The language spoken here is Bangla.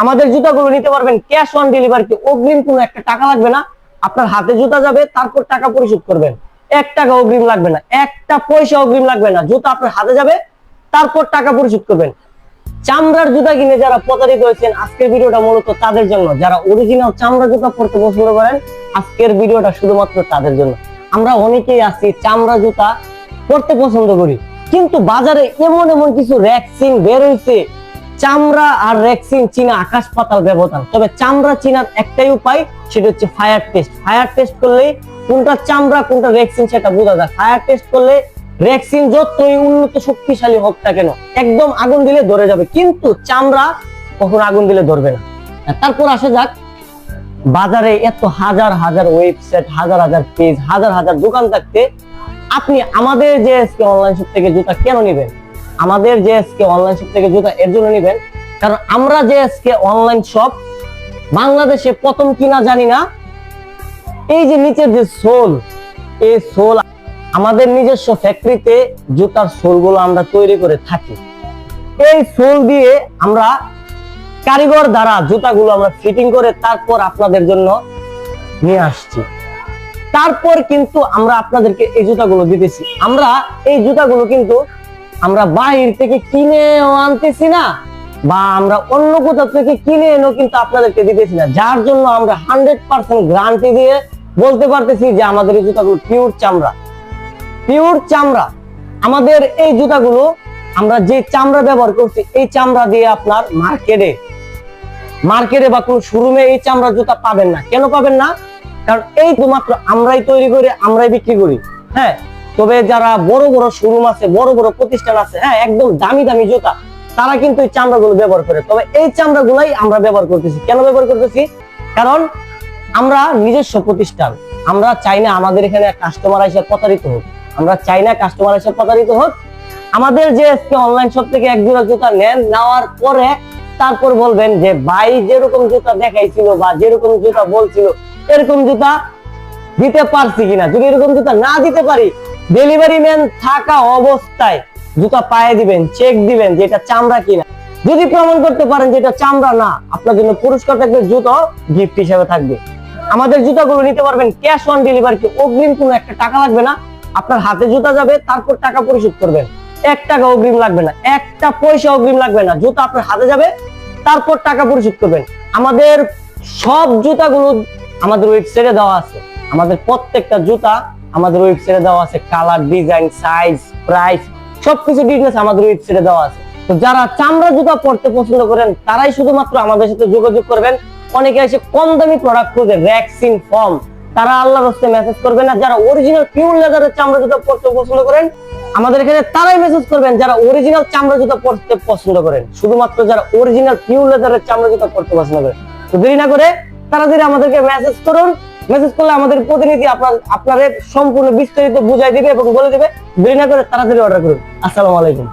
আমাদের জুতাগুলো নিতে পারবেন ক্যাশ অন ডেলিভারিতে। অগ্রিম কোনো একটা টাকা লাগবে না। আপনার হাতে জুতা যাবে, তারপর টাকা পরিশোধ করবেন। এক টাকা অগ্রিম লাগবে না। একটা পয়সা অগ্রিম লাগবে না। জুতা আপনার হাতে যাবে, তারপর টাকা পরিশোধ করবেন। চামড়ার জুতা কিনে যারা প্রতারিত হয়েছেন, আজকের ভিডিওটা মূলত তাদের জন্য। যারা অরিজিনাল চামড়া জুতা পরতে পছন্দ করেন, আজকের ভিডিওটা শুধুমাত্র তাদের জন্য। আমরা অনেকেই আছি চামড়া জুতা পড়তে পছন্দ করি, কিন্তু বাজারে এমন এমন কিছু র্যাক্সিন বের হয়েছে চামড়া আর র্যাক্সিন চিনা আকাশ পাতাল ব্যবধান। তবে চামড়া চিনার একটাই উপায়, সেটা হচ্ছে ফায়ার টেস্ট ফায়ার টেস্ট করলে কোনটা চামড়া, কোনটা র্যাক্সিন সেটা বোঝা যায়। ফায়ার টেস্ট করলে রেক্সিন যতই উন্নত শক্তিশালী হোক কেন, একদম আগুন দিলে ধরে যাবে। কিন্তু চামড়া কখনো আগুন দিলে ধরবে না। তারপর আসা যাক, বাজারে এত হাজার হাজার ওয়েবসাইট হাজার হাজার পেজ হাজার হাজার দোকান থাকতে আপনি আমাদের যে অনলাইন শপ থেকে জুতা কেন নেবেন? আমাদের যে আজকে অনলাইন শপ থেকে জুতা এর জন্য নেবেন, কারণ আমরা যে আজকে অনলাইন শপ বাংলাদেশে প্রথম কিনা জানি না, এই যে নিচের যে সোল, এই সোল আমাদের নিজস্ব ফ্যাক্টরিতে জুতার সোলগুলো আমরা তৈরি করে থাকি। এই সোল দিয়ে আমরা কারিগর দ্বারা জুতাগুলো আমরা ফিটিং করে তারপর আপনাদের জন্য নিয়ে আসছি। তারপর কিন্তু আমরা আপনাদেরকে এই জুতাগুলো দিতেছি। আমরা এই জুতাগুলো কিন্তু আমরা বাহির থেকে কিনে আনতেছি না, বা আমরা অন্য কোথাও থেকে কিনে এনেও কিন্তু আপনাদেরকে দিতেছি না। যার জন্য আমরা হান্ড্রেড পার্সেন্ট গ্যারান্টি দিয়ে বলতে পারতেছি যে আমাদের এই জুতাগুলো পিওর চামড়া। পিওর চামড়া। আমাদের এই জুতাগুলো, আমরা যে চামড়া ব্যবহার করছি, এই চামড়া দিয়ে আপনার মার্কেটে মার্কেটে বা কোনো শোরুমে এই চামড়া জুতা পাবেন না। কেন পাবেন না? কারণ এই তো মাত্র আমরাই তৈরি করে, আমরাই বিক্রি করি। হ্যাঁ তবে যারা বড় বড় শোরুম আছে, বড় বড় প্রতিষ্ঠান আছে হ্যাঁ একদম দামি দামি জুতা, তারা কিন্তু এই চামড়াগুলো ব্যবহার করে। তবে এই চামড়াগুলাই আমরা ব্যবহার করতেছি। কেন ব্যবহার করতেছি? কারণ আমরা নিজস্ব প্রতিষ্ঠান। আমরা চাই না আমাদের এখানে কাস্টমার এসে প্রতারিত হোক। আমরা চাই না কাস্টমার এসে প্রতারিত হোক। আমাদের যে আজকে অনলাইন শপ থেকে এক জোড়া জুতা নেন, নেওয়ার পরে তারপর বলবেন যে, ভাই, যেরকম জুতা দেখাইছিল বা যেরকম জুতা বলছিল, এরকম জুতা দিতে পারছি কিনা? যদি এরকম জুতা না দিতে পারি ডেলিভারি ম্যান থাকা অবস্থায় জুতা পায়ে দিবেন চেক দিবেন যে এটা চামড়া কিনা। যদি প্রমাণ করতে পারেন যে এটা চামড়া না, আপনার জন্য পুরস্কার থাকবে, জুতো গিফট হিসেবে থাকবে। আমাদের জুতাগুলো নিতে পারবেন ক্যাশ অন ডেলিভারিতে অগ্রিম কোনো একটা টাকা লাগবে না। আপনার হাতে জুতা যাবে, তারপর টাকা পরিশোধ করবেন। এক টাকা অগ্রিম লাগবে না, একটা পয়সা অগ্রিম লাগবে না, জুতা আপনার হাতে যাবে, তারপর টাকা পরিশোধ করবেন। আমাদের সব জুতাগুলো আমাদের ওয়েবসাইটে দেওয়া আছে। আমাদের প্রত্যেকটা জুতা আমাদের ওয়েবসাইটে দেওয়া আছে কালার ডিজাইন সাইজ প্রাইস সবকিছু ডিটেলস আমাদের ওয়েবসাইটে দেওয়া আছে। তো যারা চামড়া জুতা পড়তে পছন্দ করেন, তারাই শুধুমাত্র আমাদের সাথে যোগাযোগ করবেন। অনেকে এসে কম দামি প্রোডাক্ট খুঁজে র্যাক্সিন ফর্ম তারা আল্লাহর হস্তে মেসেজ করবেন না। যারা অরিজিনাল পিওর লেদারের চামড়া জুতা পড়তে পছন্দ করেন, আমাদের এখানে তারাই মেসেজ করবেন, যারা অরিজিনাল চামড়া জুতা পড়তে পছন্দ করেন। শুধুমাত্র যারা অরিজিনাল পিওর লেদারের চামড়া জুতা পড়তে পছন্দ করেন। তো দেরি না করে তাড়াতাড়ি আমাদেরকে মেসেজ করুন। মেসেজ করলে আমাদের প্রতিনিধি আপনার, আপনাদের সম্পূর্ণ বিস্তারিত বুঝাই দিবে এবং বলে দেবে। দেরি না করে তাড়াতাড়ি অর্ডার করুন। আসসালামু আলাইকুম।